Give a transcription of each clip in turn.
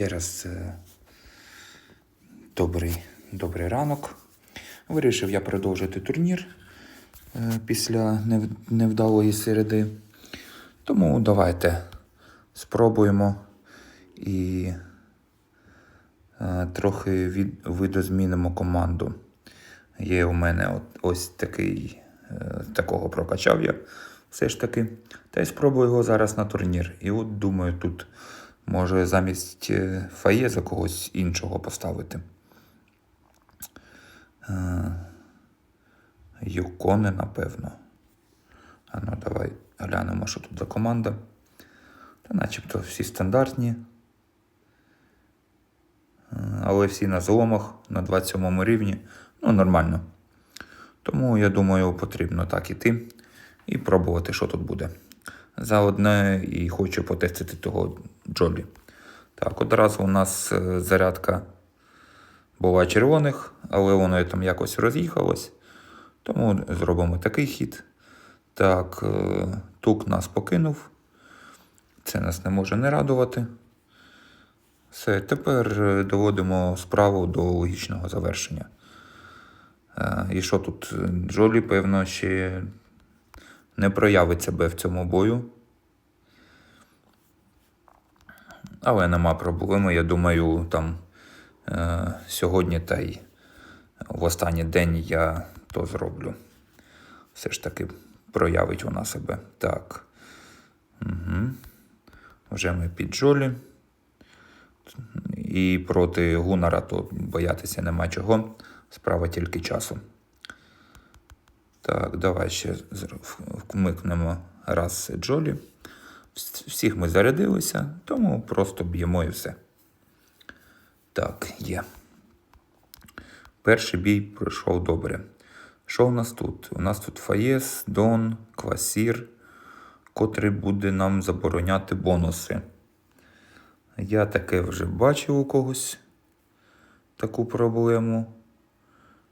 Ще раз добрий, добрий ранок. Вирішив я продовжити турнір е, після невдалої середи. Тому давайте спробуємо і е, трохи від, видозмінимо команду. Є у мене от, ось такий, е, такого прокачав я все ж таки. Та й спробую його зараз на турнір. І от думаю, тут може замість е, Фаєза когось іншого поставити. Е, Юкони, напевно. А ну давай глянемо, що тут за команда. Та начебто всі стандартні. Е, Але всі на зломах на 27 рівні. Ну, нормально. Тому я думаю, потрібно так іти і пробувати, що тут буде. Заодне і хочу потестити того Джолі. Так, одразу у нас е, зарядка була червоних, але воно там якось роз'їхалось. Тому зробимо такий хід. Так, е, тук нас покинув. Це нас не може не радувати. Все, тепер е, доводимо справу до логічного завершення. І що тут? Джолі, певно, ще не проявить себе в цьому бою. Але нема проблеми. Я думаю, там е, сьогодні та й в останній день я то зроблю. Все ж таки проявить вона себе. Так. Угу. Вже ми під Джолі. І проти Гунара то боятися нема чого. Справа тільки часу. Так, давай ще вмикнемо раз Джолі. Вс- Всіх ми зарядилися, тому просто б'ємо і все. Так, є. Перший бій пройшов добре. Що у нас тут? У нас тут Фаєс, Дон, Квасір, котрий буде нам забороняти бонуси. Я таке вже бачив у когось таку проблему.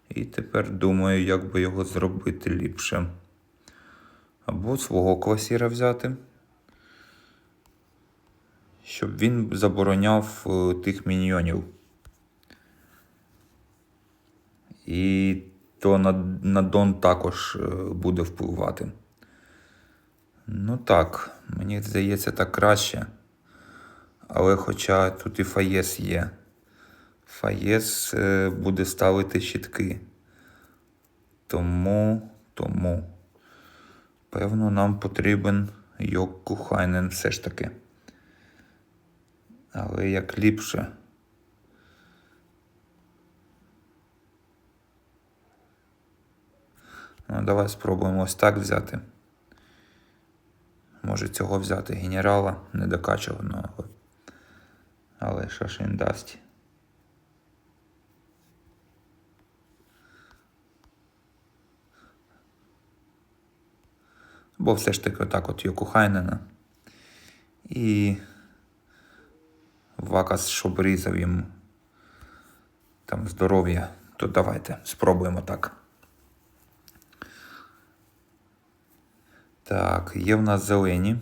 І тепер думаю, як би його зробити ліпше. Або свого квасіра взяти, щоб він забороняв е, тих міньйонів. І то на, на Дон також е, буде впливати. Ну так, мені здається, так краще. Але хоча тут і Фаєс є. Фаєс е, буде ставити щитки. Тому, тому, певно, нам потрібен Йокку Хайнен все ж таки. Але як ліпше. Ну, давай спробуємо ось так взяти. Може цього взяти генерала недокачуваного. Але що ж він дасть? Бо все ж таки отак от Йокухайнена. І Вакас, щоб різав їм там здоров'я, то давайте спробуємо так. Так, є в нас зелені.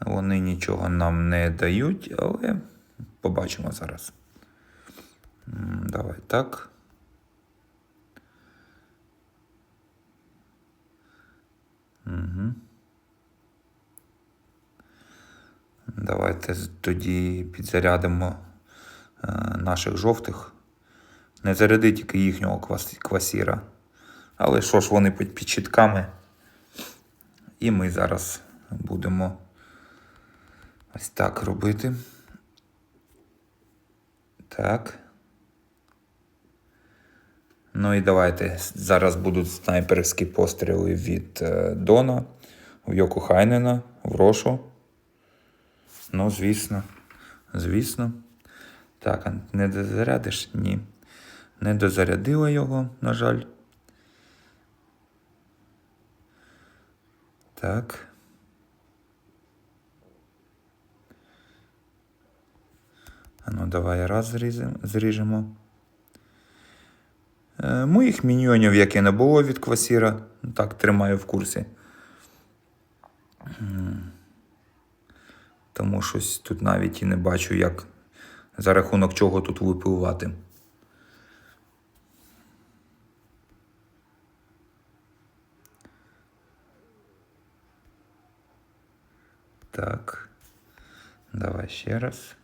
Вони нічого нам не дають, але побачимо зараз. Давай так. Угу. Давайте тоді підзарядимо е, наших жовтих. Не заряди тільки їхнього квасіра. Але що ж вони під, щитками. І ми зараз будемо ось так робити. Так. Ну і давайте. Зараз будуть снайперські постріли від е, Дона, в Хайнена, в Рошу. Ну, звісно. Звісно. Так, не дозарядиш? Ні. Не дозарядила його, на жаль. Так. А ну, давай раз зріжемо. Е, моїх міньйонів, як і не було від квасіра, так тримаю в курсі. Тому щось тут навіть і не бачу, як за рахунок чого тут випливати. Так. Давай ще раз.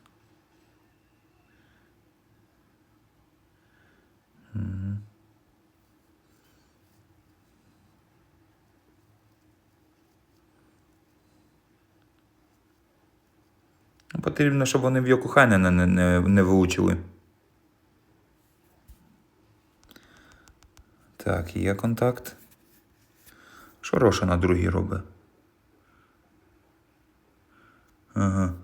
Мгм. Потрібно, щоб вони в Йокухайнена не, не, не виучили. Так, є контакт. Що Роша на другій робить? Ага.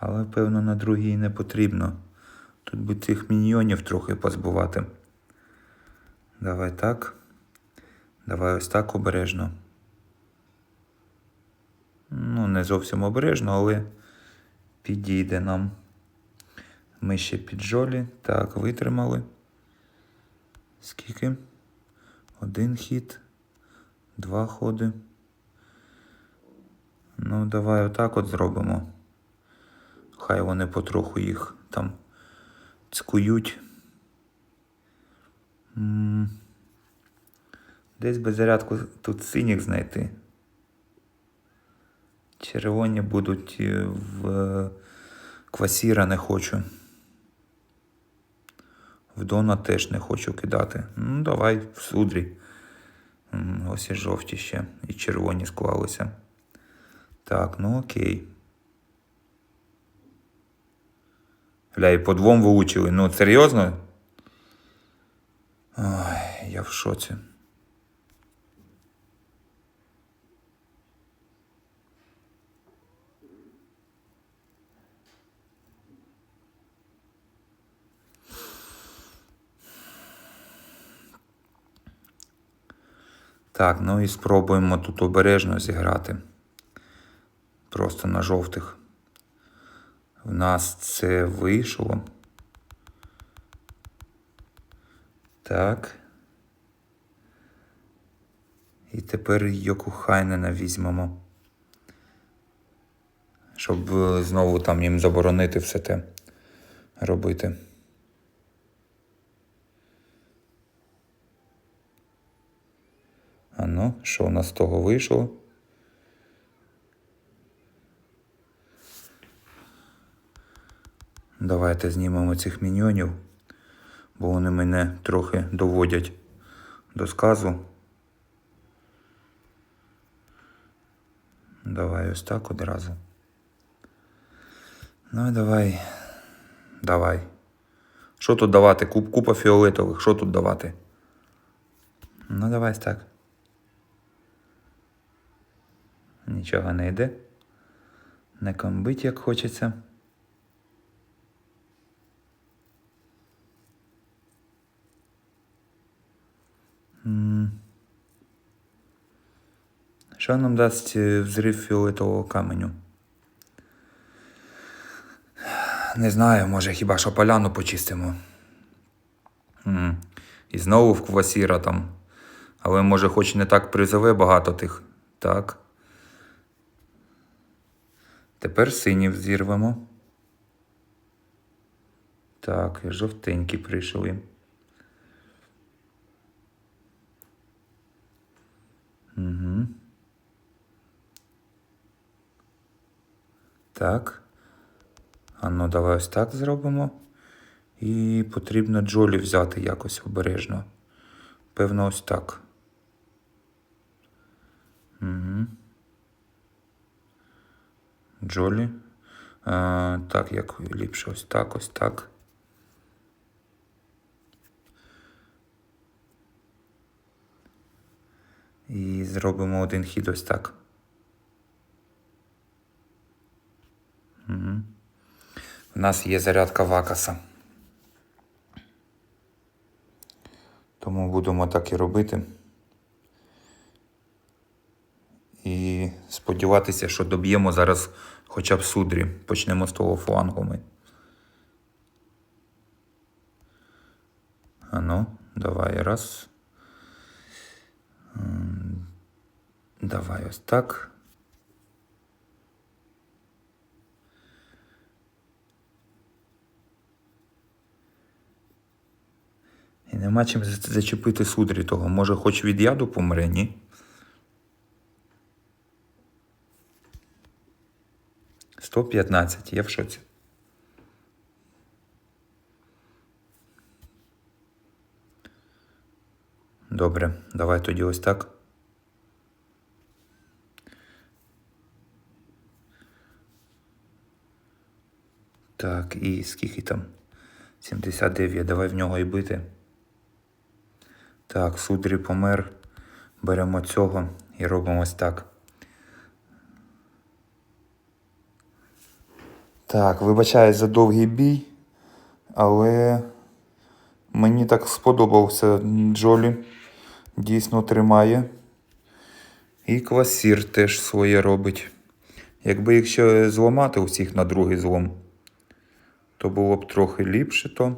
Але, певно, на другій не потрібно. Тут би цих міньйонів трохи позбувати. Давай так. Давай ось так обережно. Ну, не зовсім обережно, але підійде нам. Ми ще піджолі. Так, витримали. Скільки? Один хід, два ходи. Ну, давай отак от зробимо. Хай вони потроху їх там цькують. Десь би зарядку тут синіх знайти. Червоні будуть е, в е, квасіра не хочу. В Дона теж не хочу кидати. Ну, давай в судрі. Ось і жовті ще, і червоні склалися. Так, ну окей. Гля, і по двом вилучили. Ну, серйозно? Ой, я в шоці. Так, ну і спробуємо тут обережно зіграти. Просто на жовтих. В нас це вийшло. Так. І тепер Йокухайнена візьмемо. Щоб е, знову там їм заборонити все те робити. А ну, що у нас з того вийшло? Давайте знімемо цих міньйонів, бо вони мене трохи доводять до сказу. Давай ось так одразу. Ну давай. Давай. Що тут давати? Куп, купа фіолетових. Що тут давати? Ну, давай так. Нічого не йде. Не комбить, як хочеться. Що нам дасть е, взрив фіолетового каменю? Не знаю, може хіба що поляну почистимо. І знову в квасіра там. Але може хоч не так призове багато тих. Так. Тепер синів зірвемо. Так, жовтенькі прийшли. Угу. Так. А ну давай ось так зробимо. І потрібно джолі взяти якось обережно. Певно, ось так. Угу. Джолі. А, так, як ліпше ось так, ось так. І зробимо один хід ось так. Угу. У нас є зарядка вакаса. Тому будемо так і робити. І сподіватися, що доб'ємо зараз хоча б судрі. Почнемо з того флангу ми. Ану, давай раз. Давай ось так. І нема чим зачепити судрі того. Може, хоч від яду помре, ні? Сто п'ятнадцять, я в шоці. Добре, давай тоді ось так. Так, і скільки там? 79, давай в нього і бити. Так, судрі помер. Беремо цього і робимо ось так. Так, вибачаюсь за довгий бій, але мені так сподобався Джолі. Дійсно тримає. І квасір теж своє робить. Якби якщо зламати усіх на другий злом, то було б трохи ліпше то.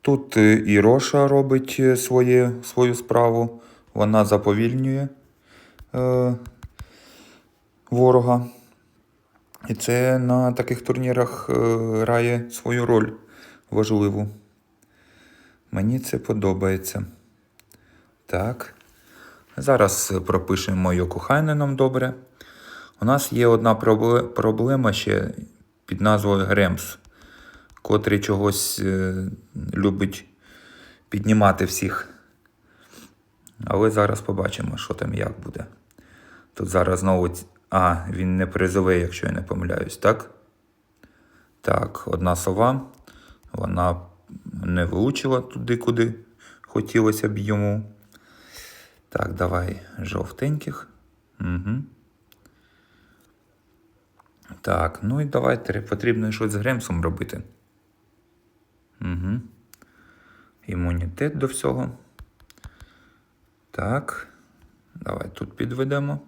Тут е, і Роша робить е, своє, свою справу. Вона заповільнює е, ворога. І це на таких турнірах е, грає свою роль важливу. Мені це подобається. Так. Зараз пропишемо Йоку Хайненом добре. У нас є одна проблема ще під назвою Гремс, котрий чогось е, любить піднімати всіх. Але зараз побачимо, що там як буде. Тут зараз знову. А, він не призовий, якщо я не помиляюсь, так? Так, одна сова. Вона не влучила туди, куди хотілося б йому. Так, давай жовтеньких. Угу. Так, ну і давайте потрібно щось з Гремсом робити. Угу. Імунітет до всього. Так. Давай тут підведемо.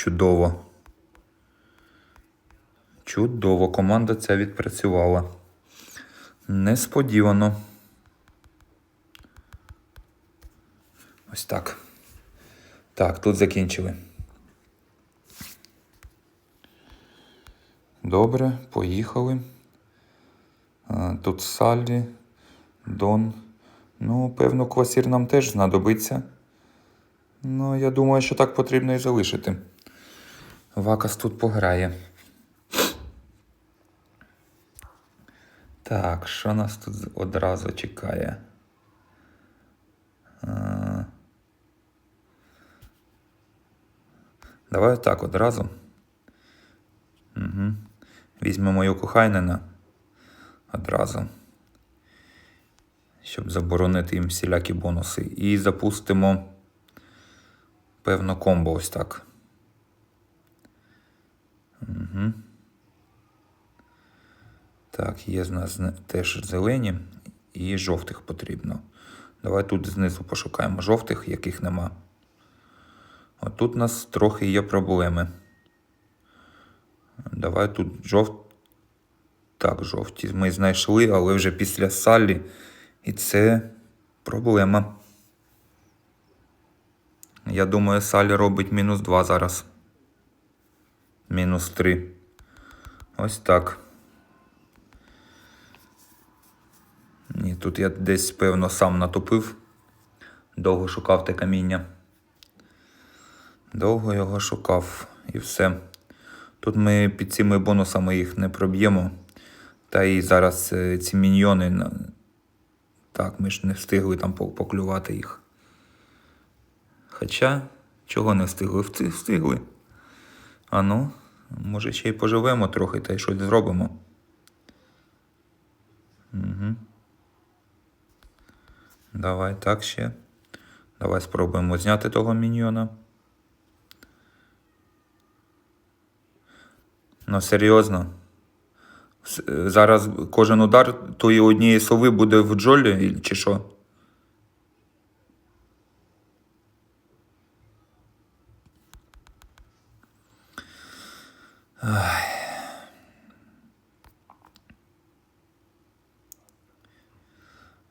Чудово. Чудово. Команда ця відпрацювала. Несподівано. Ось так. Так, тут закінчили. Добре, поїхали. Тут Саллі, Дон. Ну, певно, квасір нам теж знадобиться. Ну, я думаю, що так потрібно і залишити. Вакас тут пограє. Так, що нас тут одразу чекає? А... Давай так одразу. Угу. Візьмемо Йоку Хайнена одразу. Щоб заборонити їм всілякі бонуси. І запустимо певно комбо ось так. Угу. Так, є з нас теж зелені і жовтих потрібно. Давай тут знизу пошукаємо жовтих, яких нема. От тут у нас трохи є проблеми. Давай тут жовт. Так, жовті ми знайшли, але вже після Саллі. І це проблема. Я думаю, Салі робить мінус 2 зараз. Мінус 3. Ось так. Ні, тут я десь, певно, сам натопив. Довго шукав те каміння. Довго його шукав і все. Тут ми під цими бонусами їх не проб'ємо. Та і зараз е, ці міньйони. Так, ми ж не встигли там поклювати їх. Хоча, чого не встигли? Встигли. А ну, може ще й поживемо трохи та й щось зробимо. Угу. Давай так ще. Давай спробуємо зняти того міньйона. Ну, серйозно. Е, Зараз кожен удар тої однієї сови буде в джолі, чи що?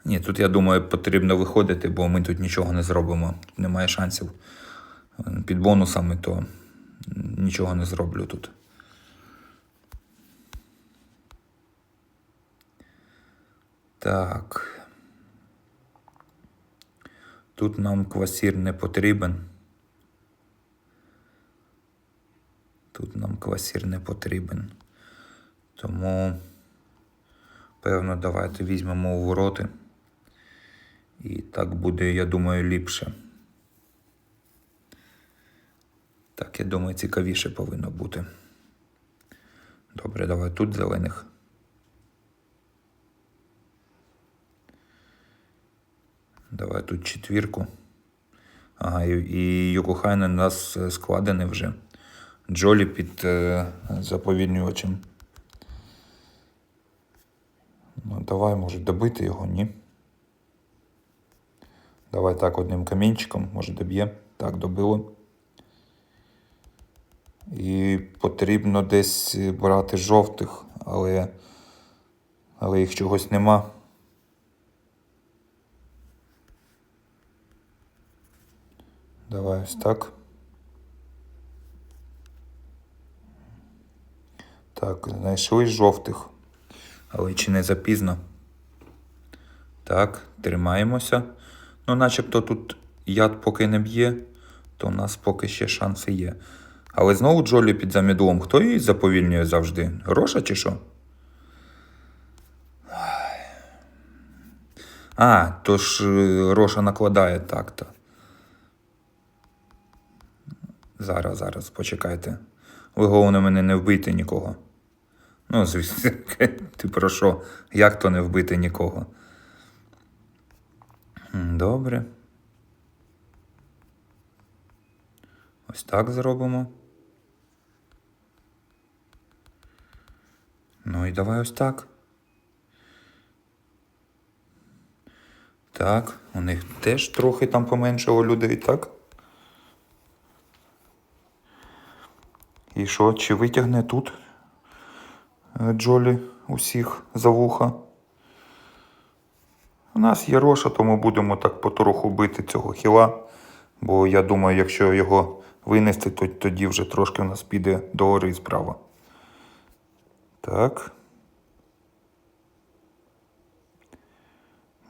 Ні, тут я думаю, потрібно виходити, бо ми тут нічого не зробимо. Тут немає шансів. Під бонусами, то нічого не зроблю тут. Так. Тут нам квасір не потрібен. Тут нам квасір не потрібен. Тому, певно, давайте візьмемо у вороти. І так буде, я думаю, ліпше. Так, я думаю, цікавіше повинно бути. Добре, давай тут зелених. Давай тут четвірку. Ага, і, і у нас е, складений вже. Джолі під е, заповільнювачем. Ну, давай, може, добити його, ні? Давай так одним камінчиком, може доб'є. Так, добило. І потрібно десь брати жовтих, але, але їх чогось нема. Давай ось так. Так, знайшли жовтих. Але чи не запізно? Так, тримаємося. Ну, начебто тут яд поки не б'є, то у нас поки ще шанси є. Але знову Джолі під замідлом. Хто її заповільнює завжди? Роша чи що? А, то ж е, Роша накладає так-то. Зараз, зараз, почекайте. Ви головне мене не вбийте нікого. Ну, звісно, ти про що? Як то не вбити нікого? Добре. Ось так зробимо. Ну і давай ось так. Так, у них теж трохи там поменшало людей, так? І що, чи витягне тут Джолі усіх за вуха? У нас є Роша, тому будемо так потроху бити цього хіла. Бо я думаю, якщо його винести, то тоді вже трошки у нас піде до гори справа. Так.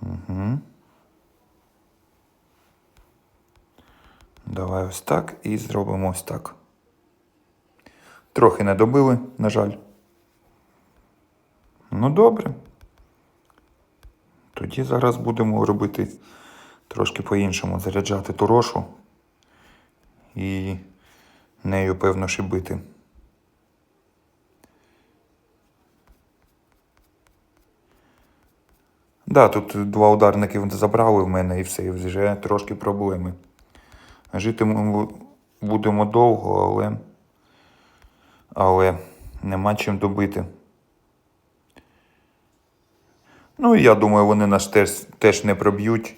Угу. Давай ось так і зробимо ось так. Трохи не добили, на жаль. Ну добре. Тоді зараз будемо робити трошки по-іншому. Заряджати ту рошу і нею, певно, шибити. Да, тут два ударники забрали в мене і все, і вже трошки проблеми. Жити ми будемо довго, але. Але нема чим добити. Ну і я думаю, вони нас теж, теж не проб'ють,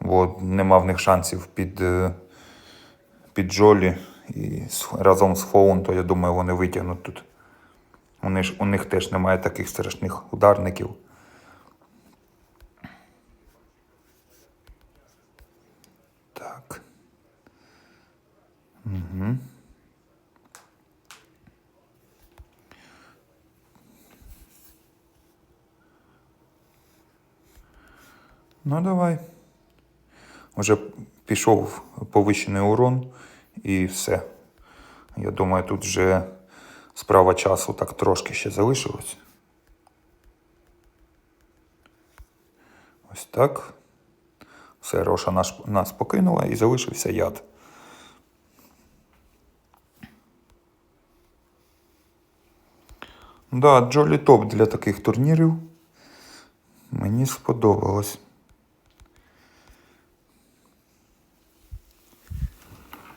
бо нема в них шансів під, е, під Джолі і разом з Фоун, то я думаю, вони витягнуть тут. Вони ж, у них теж немає таких страшних ударників. Так. Угу. Ну, давай. Вже пішов повищений урон і все. Я думаю, тут вже справа часу так трошки ще залишилось. Ось так. Все, Роша наш, нас покинула і залишився яд. Да, Джолі топ для таких турнірів. Мені сподобалось.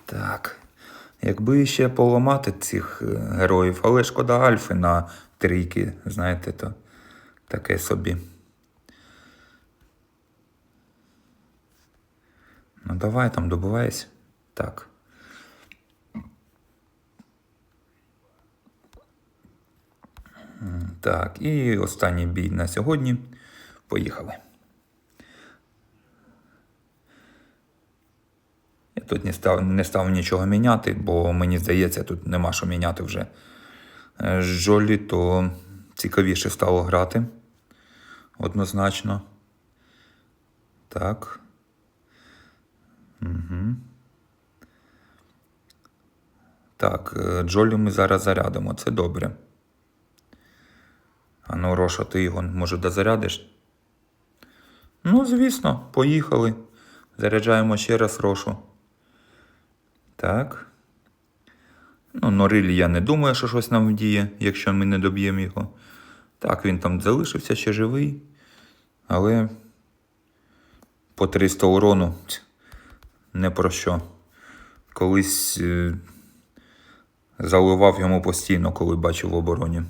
Так. Якби ще поламати цих е, героїв, але шкода Альфи на трійки, знаєте, то таке собі. Ну давай там добувайся. Так. Так, і останній бій на сьогодні. Поїхали. Тут не став, не став нічого міняти, бо мені здається, тут нема що міняти вже. Е, З Жолі, то цікавіше стало грати. однозначно. Так. Угу. Так, е, Джолі ми зараз зарядимо, це добре. А ну, Роша, ти його, може, дозарядиш? Ну, звісно, поїхали. Заряджаємо ще раз Рошу. Так. Ну, Нориль я не думаю, що щось нам вдіє, якщо ми не доб'ємо його. Так, він там залишився ще живий. Але по 300 урону не про що. Колись е, заливав йому постійно, коли бачив в обороні.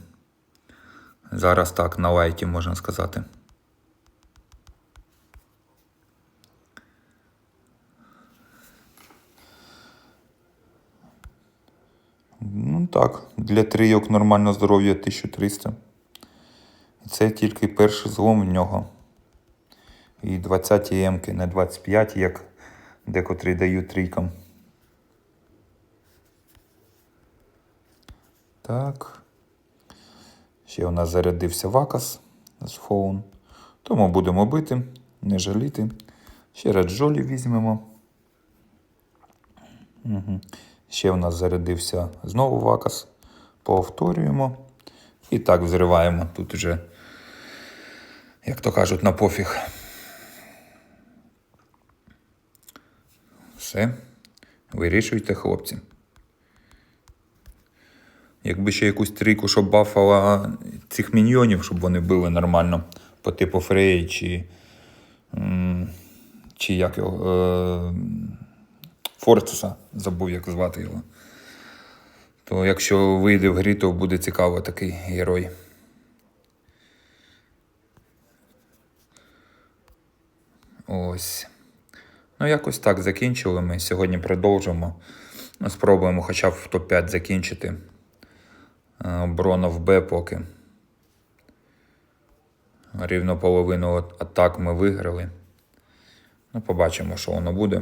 Зараз так, на лайті, можна сказати. Ну так, для трійок нормально здоров'я 1300. І це тільки перший злом в нього. І 20 емки, не 25, як декотрі дають трійкам. Так. Ще у нас зарядився вакас з фоун. Тому будемо бити, не жаліти. Ще раз Джолі візьмемо. Угу. Ще у нас зарядився знову вакас. Повторюємо. І так взриваємо. Тут уже, як то кажуть, на пофіг. Все. Вирішуйте, хлопці. Якби ще якусь трійку, щоб бафала цих міньйонів, щоб вони били нормально по типу Фреї чи. Чи як його. Е, Форцеса, забув, як звати його. То якщо вийде в грі, то буде цікаво такий герой. Ось. Ну, якось так закінчили ми. Сьогодні продовжимо. Ну, Спробуємо хоча б в топ-5 закінчити. Е, Оборона в Б поки. Рівно половину атак ми виграли. Ну, побачимо, що воно буде.